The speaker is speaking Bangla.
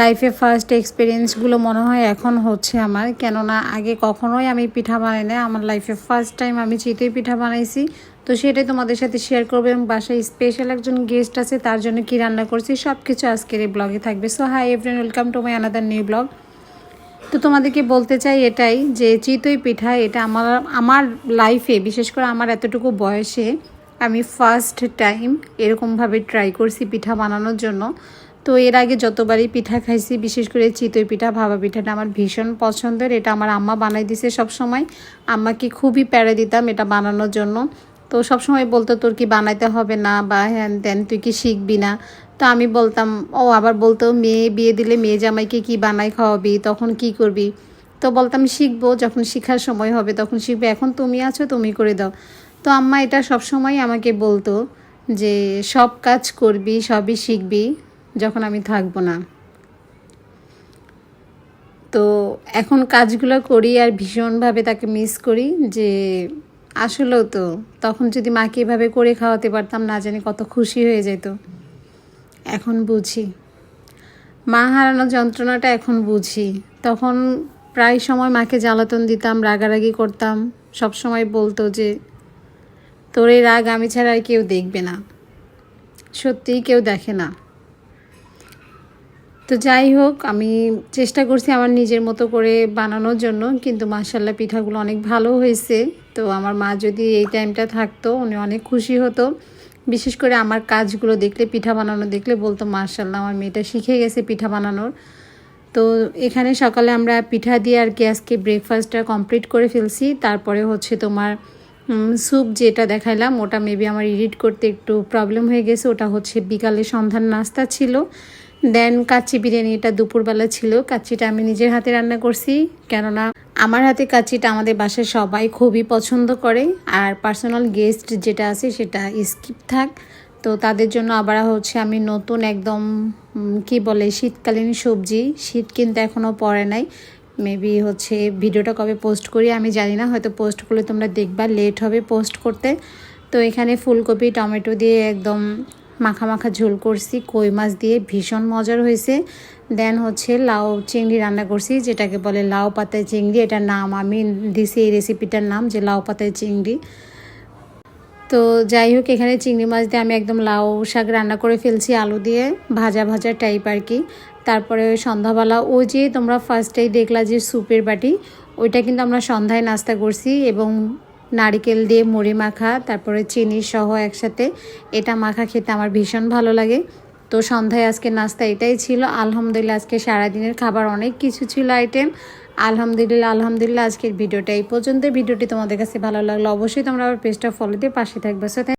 লাইফে ফার্স্ট এক্সপিরিয়েন্সগুলো মনে হয় এখন হচ্ছে আমার। কেননা আগে কখনোই আমি পিঠা বানাই না আমার লাইফে ফার্স্ট টাইম আমি চিতই পিঠা বানাইছি। তো সেটাই তোমাদের সাথে শেয়ার করব এবং বাসায় স্পেশাল একজন গেস্ট আছে, তার জন্য কি রান্না করছি সব কিছু আজকের এই ব্লগে থাকবে। So hi everyone welcome to my another new blog তো তোমাদেরকে বলতে চাই এটাই যে চিতই পিঠা, এটা আমার আমার লাইফে বিশেষ করে আমার এতটুকু বয়সে আমি ফার্স্ট টাইম এরকমভাবে ট্রাই করছি পিঠা বানানোর জন্য। তো এর আগে যতবারই পিঠা খাইছি, বিশেষ করে চিতই পিঠা ভাবা পিঠাটা আমার ভীষণ পছন্দের। এটা আমার আম্মা বানাই দিছে সব সময় আম্মাকে খুবই প্যারা দিতাম এটা বানানোর জন্য। তো সবসময় বলতো, তোর কি বানাইতে হবে না? বা হ্যান ত্যান তুই কি শিখবি না? তো আমি বলতাম, ও আবার বলতো, মেয়ে, বিয়ে দিলে মেয়ে জামাইকে কি বানাই খাওয়াবি? তখন কি করবি? তো বলতাম, শিখব, যখন শেখার সময় হবে তখন শিখবে। এখন তুমি আছো, তুমি করে দাও। তো আম্মা এটা সবসময় আমাকে বলতো যে, সব কাজ করবি, সবই শিখবি। যখন আমি থাকব না। তো এখন কাজগুলো করি আর ভীষণভাবে তাকে মিস করি যে আসলেও তো তখন যদি মাকে এভাবে করে খাওয়াতে পারতাম না জানি কত খুশি হয়ে যেত। এখন বুঝি। মা হারানোর যন্ত্রণাটা এখন বুঝি। তখন প্রায় সময় মাকে জ্বালাতন দিতাম, রাগারাগি করতাম সব সময় বলতো যে, তোর এই রাগ আমি ছাড়া আর কেউ দেখবে না। সত্যিই কেউ দেখে না। তো যাই হোক, আমি চেষ্টা করছি আমার নিজের মতো করে বানানোর জন্য, কিন্তু মাসাল্লাহ পিঠাগুলো অনেক ভালো হয়েছে। তো আমার মা যদি এই টাইমটা থাকতো, উনি অনেক খুশি হতো। বিশেষ করে আমার কাজগুলো দেখলে, পিঠা বানানো দেখলে বলতো মার্শাল্লাহ আমার মেয়েটা শিখে গেছে পিঠা বানানোর। তো এখানে সকালে আমরা পিঠা দিয়ে আর কি আজকে ব্রেকফাস্টটা কমপ্লিট করে ফেলছি। তারপরে হচ্ছে তোমার স্যুপ যেটা দেখাইলাম, ওটা মেবি আমার এডিট করতে একটু প্রবলেম হয়ে গেছে। ওটা হচ্ছে বিকালে সন্ধ্যার নাস্তা ছিল। দেন কাচ্চি বিরিয়ানিটা দুপুরবেলা ছিল। কাচ্চিটা আমি নিজের হাতে রান্না করছি, কেননা আমার হাতে কাচ্চিটা আমাদের বাসায় সবাই খুবই পছন্দ করে, আর পার্সোনাল গেস্ট যেটা আছে সেটা স্কিপ থাক। তো তাদের জন্য আবার হচ্ছে আমি নতুন একদম কি বলে, শীতকালীন সবজি। শীত কিন্তু এখনও পড়ে নাই। মেবি হচ্ছে ভিডিওটা কবে পোস্ট করি, আমি জানি না, হয়তো পোস্ট করলে তোমরা দেখবা লেট হবে পোস্ট করতে। তো এখানে ফুলকপি, টমেটো দিয়ে একদম মাখা মাখা ঝোল করছি, কই মাছ দিয়ে ভীষণ মজার হয়েছে। দেন হচ্ছে লাউ চিংড়ি রান্না করছি, যেটাকে বলে লাউ পাতায় চিংড়ি। এটার নাম আমি দিছি এই রেসিপিটার নাম যে লাউ পাতায় চিংড়ি। তো যাই হোক, এখানে চিংড়ি মাছ দিয়ে আমি একদম লাউ শাক রান্না করে ফেলছি, আলু দিয়ে ভাজা ভাজা টাইপ আর কি। তারপরে ওই সন্ধ্যাবেলা ও যে তোমরা ফার্স্টেই দেখলা যে স্যুপের বাটি, ওইটা কিন্তু আমরা সন্ধ্যায় নাস্তা করছি এবং নারিকেল দিয়ে মুড়ি মাখা, তারপরে চিনি সহ একসাথে এটা মাখা খেতে আমার ভীষণ ভালো লাগে। তো সন্ধ্যায় আজকে নাস্তা এটাই ছিল। আলহামদুলিল্লাহ আজকে সারাদিনের খাবার অনেক কিছু ছিল আইটেম আলহামদুলিল্লাহ আলহামদুলিল্লাহ আজকের ভিডিওটা এই পর্যন্ত ভিডিওটি তোমাদের কাছে ভালো লাগল অবশ্যই তোমরা আবার পেজটা ফলো দিয়ে পাশে থাকবে। সো